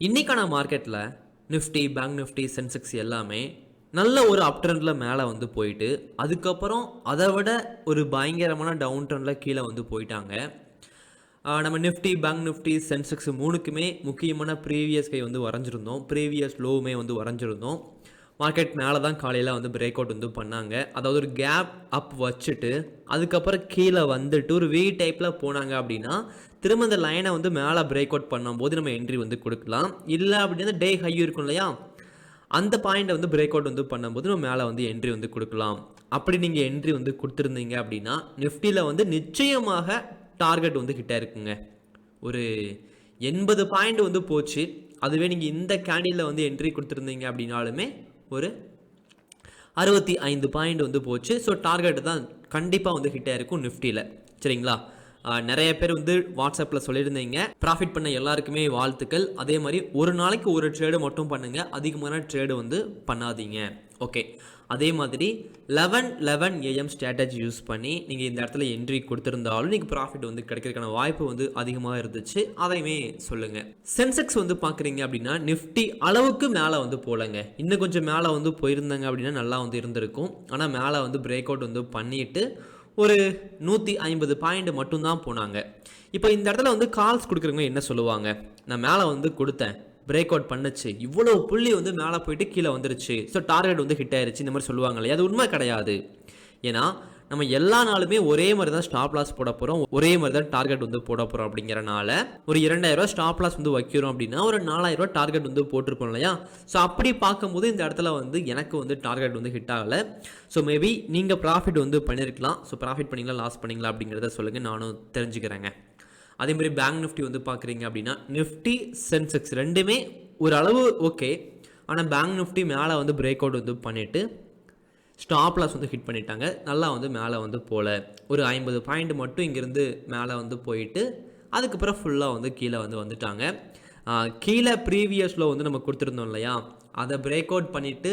இன்றைக்கான மார்க்கெட்டில் Nifty bank Nifty Sensex எல்லாமே நல்ல ஒரு அப் ட்ரெண்டில் மேலே வந்து போயிட்டு அதுக்கப்புறம் அதை விட ஒரு பயங்கரமான டவுன் ட்ரெண்டில் கீழே வந்து போயிட்டாங்க. நம்ம நிஃப்டி பேங்க் நிஃப்டி சென்செக்ஸ் மூணுக்குமே முக்கியமான ப்ரீவியஸ் கை வந்து வரைஞ்சிருந்தோம். ப்ரீவியஸ் லோவுமே வந்து வரைஞ்சிருந்தோம். மார்க்கெட் மேலே தான் காலையில் வந்து பிரேக் அவுட் வந்து பண்ணாங்க. அதாவது ஒரு கேப் அப் வச்சுட்டு அதுக்கப்புறம் கீழே வந்துட்டு ஒரு வி டைப்பில் போனாங்க அப்படின்னா திரும்ப இந்த லைனை வந்து மேலே பிரேக் அவுட் பண்ணும்போது நம்ம என்ட்ரி வந்து கொடுக்கலாம். இல்லை அப்படின்னா டே ஹையும் இருக்கும் இல்லையா? அந்த பாயிண்ட்டை வந்து பிரேக் அவுட் வந்து பண்ணும்போது நம்ம மேலே வந்து என்ட்ரி வந்து கொடுக்கலாம். அப்படி நீங்கள் என்ட்ரி வந்து கொடுத்துருந்தீங்க அப்படின்னா நிஃப்டியில் வந்து நிச்சயமாக டார்கெட் வந்து கிட்டே இருக்குங்க. ஒரு எண்பது பாயிண்ட் வந்து போச்சு. அதுவே நீங்கள் இந்த கேண்டிலில் வந்து என்ட்ரி கொடுத்துருந்தீங்க அப்படின்னாலுமே ஒரு அறுபத்தி ஐந்து பாயிண்ட் வந்து போச்சு. ஸோ டார்கெட் தான் கண்டிப்பாக வந்து ஹிட் ஆயிருக்கும் நிஃப்டியில் சரிங்களா? நிறைய பேர் வந்து வாட்ஸ்அப்பில் சொல்லியிருந்தீங்க. ப்ராஃபிட் பண்ண எல்லாருக்குமே வாழ்த்துக்கள். அதே மாதிரி ஒரு நாளைக்கு ஒரு ட்ரேடு மட்டும் பண்ணுங்க. அதிகமான ட்ரேடு வந்து பண்ணாதீங்க. ஓகே அதே மாதிரி eleven eleven AM strategy use பண்ணி நீங்கள் இந்த இடத்துல என்ட்ரி கொடுத்துருந்தாலும் நீங்கள் ப்ராஃபிட் வந்து கிடைக்கிறதுக்கான வாய்ப்பு வந்து அதிகமாக இருந்துச்சு. அதையுமே சொல்லுங்கள் சென்செக்ஸ் வந்து பார்க்குறீங்க அப்படின்னா நிஃப்டி அளவுக்கு மேலே வந்து போலங்க. இன்னும் கொஞ்சம் மேலே வந்து போயிருந்தாங்க அப்படின்னா நல்லா வந்து இருந்திருக்கும். ஆனால் மேலே வந்து பிரேக் அவுட் வந்து பண்ணிட்டு ஒரு நூற்றி ஐம்பது பாயிண்ட் மட்டும்தான் போனாங்க. இப்போ இந்த இடத்துல வந்து கால்ஸ் கொடுக்குறவங்க என்ன சொல்லுவாங்க? நான் மேலே வந்து கொடுத்தேன். பிரேக் அவுட் பண்ணுச்சு. இவ்வளோ புள்ளி வந்து மேலே போயிட்டு கீழே வந்துருச்சு. ஸோ டார்கெட் வந்து ஹிட் ஆயிருச்சு. இந்த மாதிரி சொல்லுவாங்க இல்லையா? அது உண்மை கிடையாது. ஏன்னா நம்ம எல்லா நாளுமே ஒரே மாதிரி தான் ஸ்டாப் லாஸ் போட போகிறோம் ஒரே மாதிரி தான் டார்கெட் வந்து போட போகிறோம் அப்படிங்கிறனால ஒரு இரண்டாயிரம் ஸ்டாப் லாஸ் வந்து வைக்கிறோம் அப்படின்னா ஒரு நாலாயிரம் டார்கெட் வந்து போட்டிருப்போம் இல்லையா? ஸோ அப்படி பார்க்கும்போது இந்த இடத்துல வந்து எனக்கு வந்து டார்கெட் வந்து ஹிட் ஆகலை. ஸோ மேபி நீங்கள் ப்ராஃபிட் வந்து பண்ணியிருக்கலாம் ஸோ ப்ராஃபிட் பண்ணீங்களா லாஸ் பண்ணீங்களா அப்படிங்கிறத சொல்லுங்கள் நானும் தெரிஞ்சுக்கிறேங்க. அதேமாதிரி பேங்க் நிஃப்டி வந்து பார்க்குறீங்க அப்படின்னா நிஃப்டி சென்செக்ஸ் ரெண்டுமே ஒரு அளவு ஓகே ஆனால் பேங்க் நிஃப்டி மேலே வந்து பிரேக் அவுட் வந்து பண்ணிவிட்டு ஸ்டாப் லாஸ் வந்து ஹிட் பண்ணிட்டாங்க. நல்லா வந்து மேலே வந்து போகல ஒரு ஐம்பது பாயிண்ட் மட்டும் இங்கேருந்து மேலே வந்து போயிட்டு அதுக்கப்புறம் ஃபுல்லாக வந்து கீழே வந்து வந்துட்டாங்க. கீழே ப்ரீவியஸில் வந்து நம்ம கொடுத்துருந்தோம் இல்லையா? அதை பிரேக் அவுட் பண்ணிவிட்டு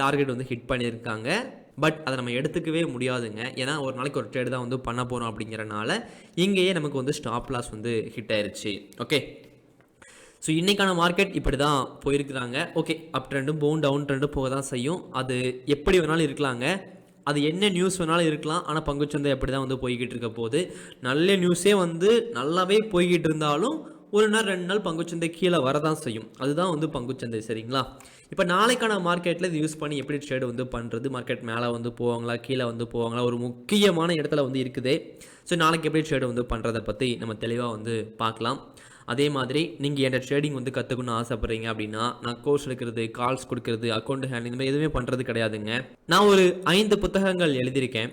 டார்கெட் வந்து ஹிட் பண்ணியிருக்காங்க. பட் அதை நம்ம எடுத்துக்கவே முடியாதுங்க. ஏன்னா ஒரு நாளைக்கு ஒரு ட்ரேடு தான் வந்து பண்ண போகிறோம் அப்படிங்கிறனால இங்கேயே நமக்கு வந்து ஸ்டாப் லாஸ் வந்து ஹிட் ஆயிடுச்சு ஓகே ஸோ இன்றைக்கான மார்க்கெட் இப்படி தான் போயிருக்கிறாங்க. ஓகே அப் ட்ரெண்டும் போன் டவுன் ட்ரெண்டும் போக தான் செய்யும். அது எப்படி வேணாலும் இருக்கலாங்க. அது என்ன நியூஸ் வேணாலும் இருக்கலாம். ஆனால் பங்குச்சந்தை எப்படி தான் வந்து போய்கிட்டு இருக்க போகுது. நல்ல நியூஸே வந்து நல்லாவே போய்கிட்டு இருந்தாலும் ஒரு நாள் ரெண்டு நாள் பங்குச்சந்தை கீழே வரதான் செய்யும். அதுதான் வந்து பங்குச்சந்தை சரிங்களா? இப்போ நாளைக்கான மார்க்கெட்டில் இது யூஸ் பண்ணி எப்படி ட்ரேடு வந்து பண்ணுறது மார்க்கெட் மேலே வந்து போவாங்களா? கீழே வந்து போவாங்களா? ஒரு முக்கியமான இடத்துல வந்து இருக்குது. ஸோ நாளைக்கு எப்படி ட்ரேடு வந்து பண்ணுறதை பற்றி நம்ம தெளிவாக வந்து பார்க்கலாம். அதே மாதிரி நீங்கள் என்கிட்ட ட்ரேடிங் வந்து கற்றுக்கணும்னு ஆசைப்பட்றீங்க அப்படின்னா நான் கோர்ஸ் எடுக்கிறது கால்ஸ் கொடுக்கறது அக்கௌண்ட் ஹேண்டில் இந்த மாதிரி எதுவுமே பண்ணுறது கிடையாதுங்க. நான் ஒரு ஐந்து புத்தகங்கள் எழுதியிருக்கேன்.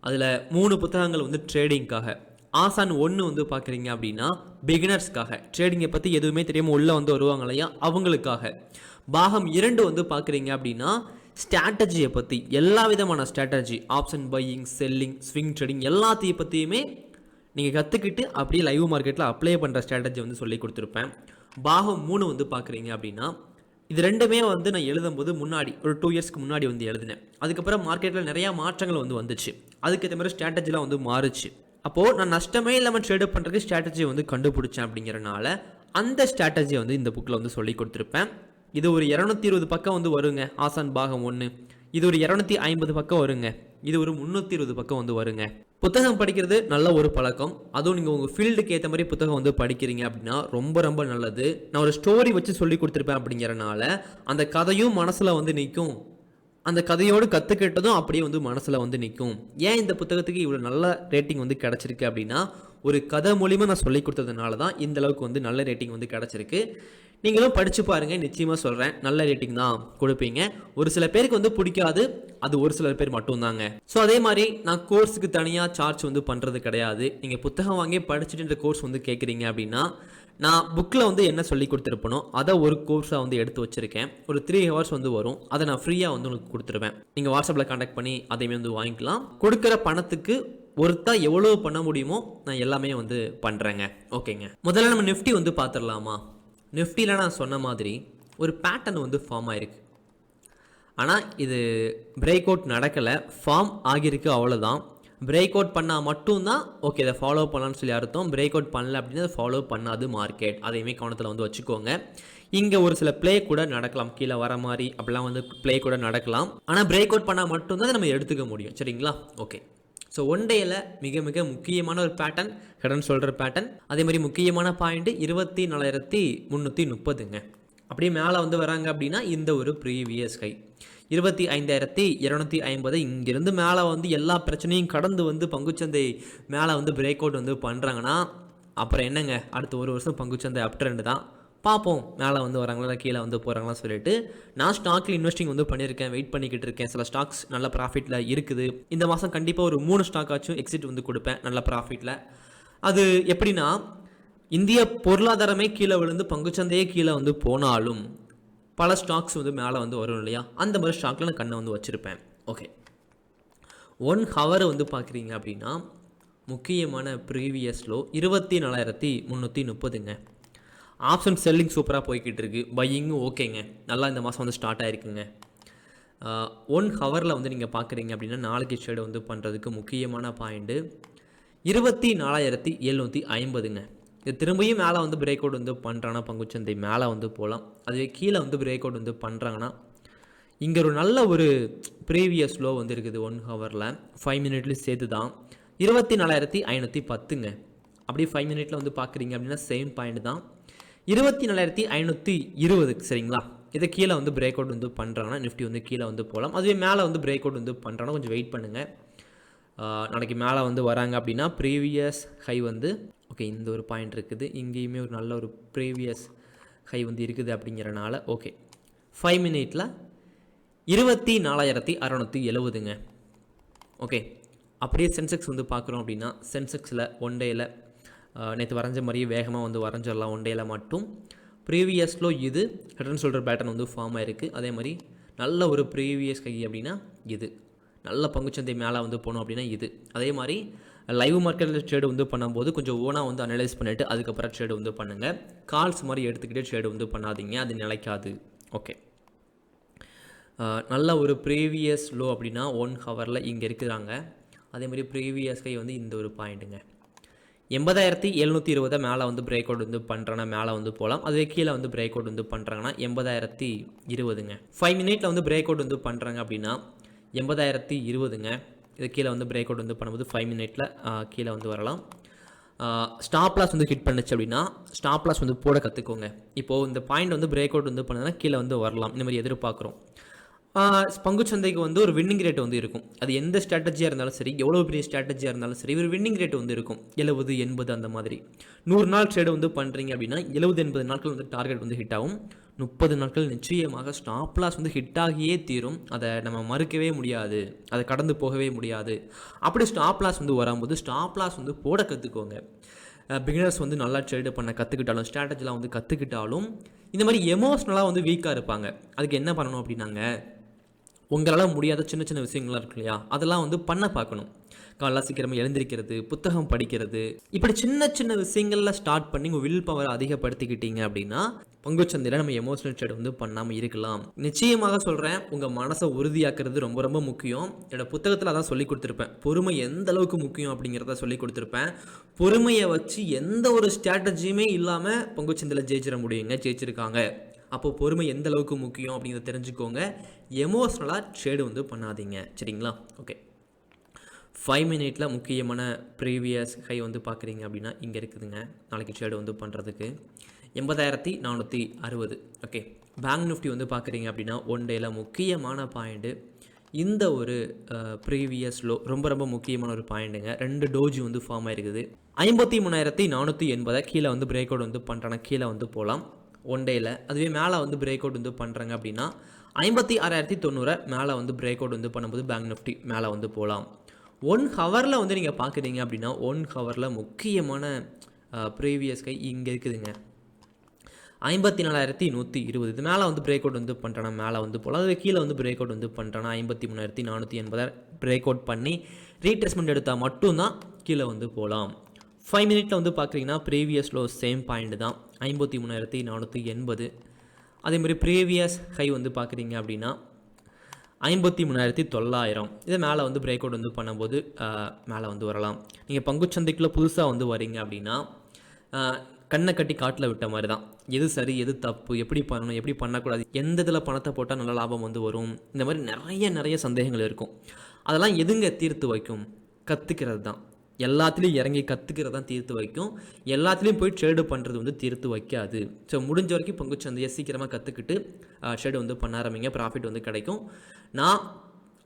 அதில் மூணு புத்தகங்கள் வந்து ட்ரேடிங்க்காக ஆசான் ஒன்று வந்து பார்க்குறீங்க அப்படின்னா பிகினர்ஸ்க்காக ட்ரேடிங்கை பற்றி எதுவுமே தெரியாமல் உள்ளே வந்து வருவாங்க இல்லையா? அவங்களுக்காக. பாகம் இரண்டு வந்து பார்க்குறீங்க அப்படின்னா ஸ்ட்ராட்டஜியை பற்றி எல்லா விதமான strategy option buying selling swing trading எல்லாத்தையும் பற்றியுமே நீங்கள் கற்றுக்கிட்டு அப்படியே லைவ் மார்க்கெட்டில் அப்ளை பண்ணுற ஸ்ட்ராட்டஜி வந்து சொல்லி கொடுத்துருப்பேன். பாகம் மூணு வந்து பார்க்குறீங்க அப்படின்னா இது ரெண்டுமே வந்து நான் எழுதும்போது முன்னாடி ஒரு டூ இயர்ஸ்க்கு முன்னாடி வந்து எழுதினேன். அதுக்கப்புறம் மார்க்கெட்டில் நிறையா மாற்றங்கள் வந்து வந்துச்சு. அதுக்கேற்ற மாதிரி ஸ்ட்ராட்டஜிலாம் வந்து மாறுச்சு. அப்போது நான் நஷ்டமே இல்லாமல் ட்ரேடு பண்ணுறதுக்கு ஸ்ட்ராட்டஜி வந்து கண்டுபிடிச்சேன் அப்படிங்கிறனால அந்த ஸ்ட்ராட்டஜியை வந்து இந்த புக்கில் வந்து சொல்லி கொடுத்துருப்பேன். இது ஒரு இரநூத்தி இருபது பக்கம் வந்து வருங்க. ஆசான் பாகம் ஒன்று இது ஒரு இரநூத்தி ஐம்பது பக்கம் வருங்க. இது ஒரு முந்நூற்றி இருபது பக்கம் வந்து வருங்க. புத்தகம் படிக்கிறது நல்ல ஒரு பழக்கம். அதுவும் நீங்கள் உங்கள் ஃபீல்டுக்கு ஏற்ற மாதிரி புத்தகம் வந்து படிக்கிறீங்க அப்படின்னா ரொம்ப ரொம்ப நல்லது. நான் ஒரு ஸ்டோரி வச்சு சொல்லி கொடுத்துருப்பேன் அப்படிங்கிறனால அந்த கதையும் மனசில் வந்து நிற்கும் அந்த கதையோடு கற்றுக்கிட்டதும் அப்படியே வந்து மனசில் வந்து நிற்கும் ஏன் இந்த புத்தகத்துக்கு இவ்வளோ நல்ல ரேட்டிங் வந்து கிடச்சிருக்கு அப்படின்னா ஒரு கதை மூலிமா நான் சொல்லி கொடுத்ததுனால தான் இந்த அளவுக்கு வந்து நல்ல ரேட்டிங் வந்து கிடச்சிருக்கு. நீங்களும் படித்து பாருங்கள் நிச்சயமாக சொல்கிறேன் நல்ல ரேட்டிங் தான் கொடுப்பீங்க. ஒரு சில பேருக்கு வந்து பிடிக்காது அது ஒரு சில பேர் மட்டும்தாங்க. ஸோ அதே மாதிரி நான் கோர்ஸுக்கு தனியாக சார்ஜ் வந்து பண்ணுறது கிடையாது. நீங்கள் புத்தகம் வாங்கி படிச்சுட்டு கோர்ஸ் வந்து கேட்குறீங்க அப்படின்னா நான் புக்கில் வந்து என்ன சொல்லி கொடுத்துருப்பனோ அதை ஒரு கோர்ஸாக வந்து எடுத்து வச்சுருக்கேன். ஒரு த்ரீ ஹவர்ஸ் வந்து வரும். அதை நான் ஃப்ரீயாக வந்து உங்களுக்கு கொடுத்துருவேன். நீங்கள் வாட்ஸ்அப்பில் காண்டாக்ட் பண்ணி அதையுமே வந்து வாங்கிக்கலாம். கொடுக்குற பணத்துக்கு ஒருத்தா எவ்வளோ பண்ண முடியுமோ நான் எல்லாமே வந்து பண்ணுறேங்க ஓகேங்க முதல்ல நம்ம நிஃப்டி வந்து பார்த்துடலாமா நிஃப்டியில் நான் சொன்ன மாதிரி ஒரு பேட்டர்ன் வந்து ஃபார்ம் ஆயிருக்கு. ஆனால் இது பிரேக் அவுட் நடக்கலை. ஃபார்ம் ஆகியிருக்கு அவ்வளோதான் பிரேக் அவுட் பண்ணால் மட்டும்தான் ஓகே இதை ஃபாலோ பண்ணலான்னு சொல்லி அர்த்தம். பிரேக் அவுட் பண்ணல அப்படின்னா அதை ஃபாலோ பண்ணாது மார்க்கெட் அதையுமே கவனத்தில் வந்து வச்சுக்கோங்க. இங்கே ஒரு சில ப்ளே கூட நடக்கலாம். கீழே வர மாதிரி அப்படிலாம் வந்து ப்ளே கூட நடக்கலாம். ஆனால் பிரேக் அவுட் பண்ணால் மட்டும்தான் நம்ம எடுத்துக்க முடியும். சரிங்களா? ஓகே ஸோ ஒன் டேயில் மிக மிக முக்கியமான ஒரு பேட்டர்ன் கடன் சொல்கிற பேட்டர்ன் அதே மாதிரி முக்கியமான பாயிண்ட் இருபத்தி நாலாயிரத்தி முந்நூற்றி முப்பதுங்க. அப்படியே மேலே வந்து வராங்க அப்படின்னா இந்த ஒரு ப்ரீவியஸ் ஹை இருபத்தி ஐந்தாயிரத்தி இரநூத்தி ஐம்பது இங்கேருந்து மேலே வந்து எல்லா பிரச்சனையும் கடந்து வந்து பங்குச்சந்தை மேலே வந்து பிரேக் அவுட் வந்து பண்ணுறாங்கன்னா அப்புறம் என்னங்க? அடுத்த ஒரு வருஷம் பங்குச்சந்தை அப் ட்ரெண்டு தான். பார்ப்போம் மேலே வந்து வராங்களா கீழே வந்து போகிறாங்களா சொல்லிட்டு நான் ஸ்டாக்கில் இன்வெஸ்டிங் வந்து பண்ணியிருக்கேன் வெயிட் பண்ணிக்கிட்டு இருக்கேன். சில ஸ்டாக்ஸ் நல்ல ப்ராஃபிட்டில் இருக்குது. இந்த மாதம் கண்டிப்பாக ஒரு மூணு ஸ்டாக் ஆச்சும் எக்ஸிட் வந்து கொடுப்பேன் நல்ல ப்ராஃபிட்டில் அது எப்படின்னா இந்திய பொருளாதாரமே கீழே விழுந்து பங்குச்சந்தையே கீழே வந்து போனாலும் பல ஸ்டாக்ஸ் வந்து மேலே வந்து வரும் இல்லையா? அந்த மாதிரி ஸ்டாக்கில் நான் கண்ணை வந்து வச்சுருப்பேன். ஓகே ஒன் ஹவர் வந்து பார்க்குறீங்க அப்படின்னா முக்கியமான ப்ரீவியஸ் லோ இருபத்தி நாலாயிரத்தி முந்நூற்றி முப்பதுங்க. ஆப்ஷன் செல்லிங் சூப்பராக போய்கிட்டு இருக்கு பையிங்கும் ஓகேங்க. நல்லா இந்த மாதம் வந்து ஸ்டார்ட் ஆகிருக்குங்க ஒன் ஹவரில் வந்து நீங்கள் பார்க்குறீங்க அப்படின்னா நாளைக்கு ஷேடு வந்து பண்ணுறதுக்கு முக்கியமான பாயிண்ட்டு இருபத்தி நாலாயிரத்தி எழுநூற்றி ஐம்பதுங்க. இது திரும்பியும் மேலே வந்து பிரேக் அவுட் வந்து பண்ணுறாங்கன்னா பங்குச்சந்தை? மேலே வந்து போகலாம் அதுவே கீழே வந்து பிரேக் அவுட் வந்து பண்ணுறாங்கன்னா இங்கே ஒரு நல்ல ஒரு ப்ரீவியஸ் லோ வந்து இருக்குது ஒன் ஹவரில் ஃபைவ் மினிட்லேயும் சேர்த்து தான் இருபத்தி நாலாயிரத்தி ஐநூற்றி பத்துங்க. அப்படியே ஃபைவ் மினிட்ல வந்து பார்க்குறீங்க அப்படின்னா சேம் பாயிண்ட் தான். இருபத்தி நாலாயிரத்தி ஐநூற்றி இருபதுக்கு சரிங்களா? இதை கீழே வந்து பிரேக் அவுட் வந்து பண்ணுறாங்கன்னா நிஃப்டி வந்து கீழே வந்து போகலாம். அதுவே மேலே வந்து பிரேக் அவுட் வந்து பண்ணுறாங்கன்னா கொஞ்சம் வெயிட் பண்ணுங்கள் நாளைக்கு மேலே வந்து வராங்க அப்படின்னா ப்ரீவியஸ் ஹை வந்து ஓகே இந்த ஒரு பாயிண்ட் இருக்குது. இங்கேயுமே ஒரு நல்ல ஒரு ப்ரீவியஸ் ஹை வந்து இருக்குது அப்படிங்கிறனால ஓகே ஃபைவ் மினிட்டில் இருபத்தி நாலாயிரத்தி அறநூற்றி எழுபதுங்க. ஓகே அப்படியே சென்செக்ஸ் வந்து பார்க்குறோம் அப்படின்னா சென்செக்ஸில் ஒன் டேயில் நேற்று வரைஞ்ச மாதிரியே வேகமாக வந்து வரைஞ்சிடலாம் ஒன் டேயில் மட்டும் ப்ரீவியஸ்லோ இது. ரிட்டர்ன் சொல்கிற பேட்டர்ன் வந்து ஃபார்ம் ஆயிருக்கு. அதே மாதிரி நல்ல ஒரு ப்ரீவியஸ் கை அப்படின்னா இது. நல்ல பங்குச்சந்தை மேலே வந்து போனோம் அப்படின்னா இது. அதே மாதிரி லைவ் மார்க்கெட்டில் ட்ரேடு வந்து பண்ணும்போது கொஞ்சம் ஓனாக வந்து அனலைஸ் பண்ணிவிட்டு அதுக்கப்புறம் ட்ரேடு வந்து பண்ணுங்கள் கால்ஸ் மாதிரி எடுத்துக்கிட்டே ட்ரேடு வந்து பண்ணாதீங்க. அது நிலைக்காது. ஓகே நல்ல ஒரு ப்ரீவியஸ் லோ அப்படின்னா ஒன் ஹவரில் இங்கே இருக்கிறாங்க. அதே மாதிரி ப்ரீவியஸ் கை வந்து இந்த ஒரு பாயிண்ட்டுங்க எண்பதாயிரத்தி எழுநூற்றி இருபதை மேலே வந்து பிரேக் அவுட் வந்து பண்ணுறாங்கன்னா மேலே வந்து போகலாம் அதுவே கீழே வந்து பிரேக் அவுட் வந்து பண்ணுறாங்கன்னா எண்பதாயிரத்தி இருபதுங்க. ஃபைவ் மினிட்ல வந்து பிரேக் அவுட் வந்து பண்ணுறாங்க அப்படின்னா எண்பதாயிரத்தி இருபதுங்க. இது கீழே வந்து பிரேக் அவுட் வந்து பண்ணும்போது ஃபைவ் மினிட்ல கீழே வந்து வரலாம். ஸ்டாப் லாஸ் வந்து ஹிட் பண்ணுச்சு அப்படின்னா ஸ்டாப் லாஸ் வந்து போட கற்றுக்கோங்க இப்போது இந்த பாயிண்ட் வந்து பிரேக் அவுட் வந்து பண்ணதுன்னா கீழே வந்து வரலாம். இந்த மாதிரி எதிர்பார்க்குறோம். பங்கு சந்தைக்கு வந்து ஒரு வின்னிங் ரேட் வந்து இருக்கும். அது எந்த ஸ்ட்ராட்டஜியாக இருந்தாலும் சரி எவ்வளோ பெரிய ஸ்ட்ராட்டஜியாக இருந்தாலும் சரி ஒரு வின்னிங் ரேட் வந்து இருக்கும். எழுபது எண்பது அந்த மாதிரி. நூறு நாள் ட்ரேடு வந்து பண்ணுறீங்க அப்படின்னா எழுபது எண்பது நாட்கள் வந்து டார்கெட் வந்து ஹிட் ஆகும். முப்பது நாட்கள் நிச்சயமாக ஸ்டாப் லாஸ் வந்து ஹிட் ஆகியே தீரும். அதை நம்ம மறுக்கவே முடியாது. அதை கடந்து போகவே முடியாது. அப்படி ஸ்டாப் லாஸ் வந்து வரும்போது ஸ்டாப் லாஸ் வந்து போட கற்றுக்கோங்க பிகினர்ஸ் வந்து நல்லா ட்ரேடு பண்ண கற்றுக்கிட்டாலும் ஸ்ட்ராட்டஜிலாம் வந்து கற்றுக்கிட்டாலும் இந்த மாதிரி எமோஷ்னலாக வந்து வீக்காக இருப்பாங்க. அதுக்கு என்ன பண்ணணும் அப்படின்னாங்க உங்களால் முடியாத சின்ன சின்ன விஷயங்கள்லாம் இருக்கு இல்லையா? அதெல்லாம் வந்து பண்ண பார்க்கணும். காலைல சீக்கிரமாக எழுந்திருக்கிறது புத்தகம் படிக்கிறது. இப்படி சின்ன சின்ன விஷயங்களில் ஸ்டார்ட் பண்ணி உங்கள் வில் பவர் அதிகப்படுத்திக்கிட்டீங்க அப்படின்னா பங்குச்சந்தையில் நம்ம எமோஷனல் ட்ரேட் வந்து பண்ணாமல் இருக்கலாம். நிச்சயமாக சொல்கிறேன் உங்கள் மனசை உறுதியாக்குறது ரொம்ப ரொம்ப முக்கியம். என்னோட புத்தகத்தில் அதான் சொல்லி கொடுத்துருப்பேன். பொறுமை எந்த அளவுக்கு முக்கியம் அப்படிங்கிறத சொல்லி கொடுத்துருப்பேன். பொறுமையை வச்சு எந்த ஒரு ஸ்ட்ராட்டஜியுமே இல்லாமல் பங்குச்சந்தையில் ஜெயிச்சிட முடியுங்க ஜெயிச்சிருக்காங்க. அப்போது பொறுமை எந்த அளவுக்கு முக்கியம் அப்படிங்கிறத தெரிஞ்சுக்கோங்க. எமோஷ்னலாக ட்ரேடு வந்து பண்ணாதீங்க. சரிங்களா? ஓகே ஃபைவ் மினிட்ல முக்கியமான ப்ரீவியஸ் ஹை வந்து பார்க்குறீங்க அப்படின்னா இங்கே இருக்குதுங்க. நாளைக்கு ட்ரேடு வந்து பண்ணுறதுக்கு எண்பதாயிரத்தி நானூற்றி அறுபது. ஓகே பேங்க் நிஃப்டி வந்து பார்க்குறீங்க அப்படின்னா ஒன் டேயில் முக்கியமான பாயிண்ட்டு இந்த ஒரு ப்ரீவியஸ் லோ ரொம்ப ரொம்ப முக்கியமான ஒரு பாயிண்ட்டுங்க ரெண்டு டோஜி வந்து ஃபார்ம் ஆயிருக்குது. ஐம்பத்தி மூணாயிரத்தி நானூற்றி எண்பதை கீழே வந்து பிரேக் அவுட் வந்து பண்ணுறாங்க கீழே வந்து போகலாம். ஒன் டேயில் அதுவே மேலே வந்து பிரேக் அவுட் வந்து பண்ணுறாங்க அப்படின்னா ஐம்பத்தி ஆறாயிரத்தி தொண்ணூறை மேலே வந்து பிரேக் அவுட் வந்து பண்ணும்போது பேங்க் நிஃப்டி மேலே வந்து போகலாம் ஒன் ஹவரில் வந்து நீங்கள் பார்க்குறீங்க அப்படின்னா ஒன் ஹவரில் முக்கியமான ப்ரீவியஸ் கை இங்கே இருக்குதுங்க. ஐம்பத்தி நாலாயிரத்தி நூற்றி இருபது. இது மேலே வந்து பிரேக் அவுட் வந்து பண்ணுறேன்னா மேலே வந்து போகலாம் அதுவே கீழே வந்து பிரேக் அவுட் வந்து பண்ணுறேன்னா ஐம்பத்தி மூணாயிரத்தி நானூற்றி எண்பதாயிரம் பிரேக் அவுட் பண்ணி ரீட்ரெஸ்மெண்ட் எடுத்தால் மட்டும்தான் கீழே வந்து போகலாம் ஃபைவ் மினிட்ல வந்து பார்க்குறீங்கன்னா ப்ரீவியஸ் லோ சேம் பாயிண்ட் தான். ஐம்பத்தி மூணாயிரத்தி நானூற்றி எண்பது. அதே மாதிரி ப்ரீவியஸ் ஹை வந்து பார்க்குறீங்க அப்படின்னா ஐம்பத்தி மூணாயிரத்தி தொள்ளாயிரம். இதை மேலே வந்து பிரேக் அவுட் வந்து பண்ணும்போது மேலே வந்து வரலாம். நீங்கள் பங்குச்சந்தைக்குள்ளே புதுசாக வந்து வரீங்க அப்படின்னா கண்ணை கட்டி காட்டில் விட்ட மாதிரி தான் எது சரி எது தப்பு எப்படி பண்ணணும் எப்படி பண்ணக்கூடாது எந்த இதில் பணத்தை போட்டால் நல்ல லாபம் வந்து வரும் இந்த மாதிரி நிறைய நிறைய சந்தேகங்கள் இருக்கும். அதெல்லாம் எதுங்க தீர்த்து வைக்கும்? கற்றுக்கிறது தான் எல்லாத்துலேயும் இறங்கி கற்றுக்கிறது தான் தீர்த்து வைக்கும். எல்லாத்துலேயும் போய் ட்ரேடு பண்ணுறது வந்து தீர்த்து வைக்காது. ஸோ முடிஞ்ச வரைக்கும் பங்குச்சந்தையை சீக்கிரமாக கற்றுக்கிட்டு ட்ரேடு வந்து பண்ண ஆரம்பிங்க. ப்ராஃபிட் வந்து கிடைக்கும். நான்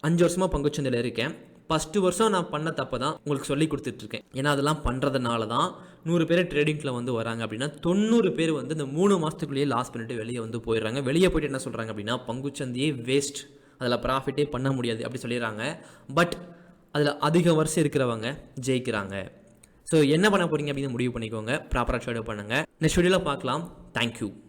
அஞ்சு வருஷமாக பங்குச்சந்தையில் இருக்கேன். ஃபஸ்ட்டு வருஷம் நான் பண்ண தப்பை தான் உங்களுக்கு சொல்லி கொடுத்துட்ருக்கேன். ஏன்னா அதெல்லாம் பண்ணுறதுனால தான் நூறு பேர் ட்ரேடிங்கில் வந்து வராங்க அப்படின்னா தொண்ணூறு பேர் வந்து இந்த மூணு மாதத்துக்குள்ளேயே லாஸ் பண்ணிட்டு வெளியே வந்து போயிடுறாங்க. வெளியே போயிட்டு என்ன சொல்கிறாங்க அப்படின்னா பங்குச்சந்தையே வேஸ்ட் அதில் ப்ராஃபிட்டே பண்ண முடியாது அப்படி சொல்லிடுறாங்க. பட் அதில் அதிக வருஷம் இருக்கிறவங்க ஜெயிக்கிறாங்க. ஸோ என்ன பண்ண போகிறீங்க அப்படின்னு முடிவு பண்ணிக்கோங்க. ப்ராப்பராக ட்ரேட் பண்ணுங்கள் நெக்ஸ்ட் வீடியோவில் பார்க்கலாம். தேங்க்யூ